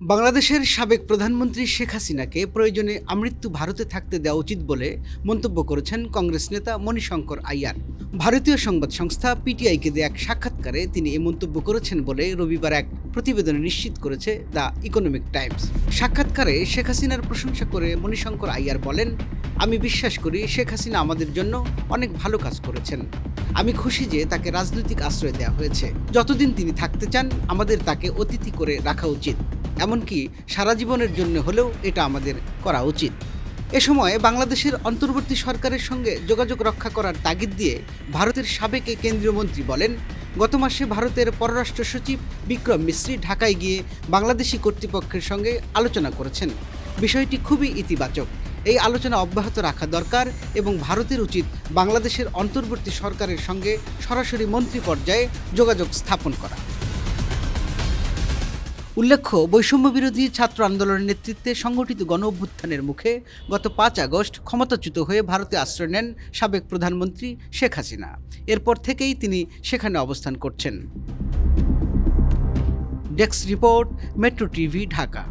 বাংলাদেশের সাবেক প্রধানমন্ত্রী শেখ হাসিনাকে প্রয়োজনে আমৃত্যু ভারতে থাকতে দেওয়া উচিত বলে মন্তব্য করেছেন কংগ্রেস নেতা মণিশঙ্কর আইয়ার। ভারতীয় সংবাদ সংস্থা পিটিআইকে দেয়া এক সাক্ষাৎকারে তিনি এ মন্তব্য করেছেন বলে রবিবার এক প্রতিবেদনে নিশ্চিত করেছে দ্য ইকোনমিক টাইমস। সাক্ষাৎকারে শেখ হাসিনার প্রশংসা করে মণিশঙ্কর আইয়ার বলেন, আমি বিশ্বাস করি শেখ হাসিনা আমাদের জন্য অনেক ভালো কাজ করেছেন। আমি খুশি যে তাকে রাজনৈতিক আশ্রয় দেওয়া হয়েছে। যতদিন তিনি থাকতে চান, আমাদের তাকে অতিথি করে রাখা উচিত। এমনকি সারা জীবনের জন্য হলেও এটা আমাদের করা উচিত। এ সময় বাংলাদেশের অন্তর্বর্তী সরকারের সঙ্গে যোগাযোগ রক্ষা করার তাগিদ দিয়ে ভারতের সাবেক কেন্দ্রীয় মন্ত্রী বলেন, গত মাসে ভারতের পররাষ্ট্র সচিব বিক্রম মিশ্রি ঢাকায় গিয়ে বাংলাদেশি কর্তৃপক্ষের সঙ্গে আলোচনা করেছেন। বিষয়টি খুবই ইতিবাচক। এই আলোচনা অব্যাহত রাখা দরকার এবং ভারতের উচিত বাংলাদেশের অন্তর্বর্তী সরকারের সঙ্গে সরাসরি মন্ত্রী পর্যায়ে যোগাযোগ স্থাপন করা। উল্লেখ্য বৈষম্য বিরোধী ছাত্র আন্দোলনের নেতৃত্বে সংগঠিত গণ অভ্যুত্থানের মুখে গত পাঁচ আগস্ট ক্ষমতাচ্যুত হয়ে ভারতে আশ্রয় নেন সাবেক প্রধানমন্ত্রী শেখ হাসিনা। এরপর থেকেই তিনি সেখানে অবস্থান করছেন। Desk report, metro TV, Dhaka.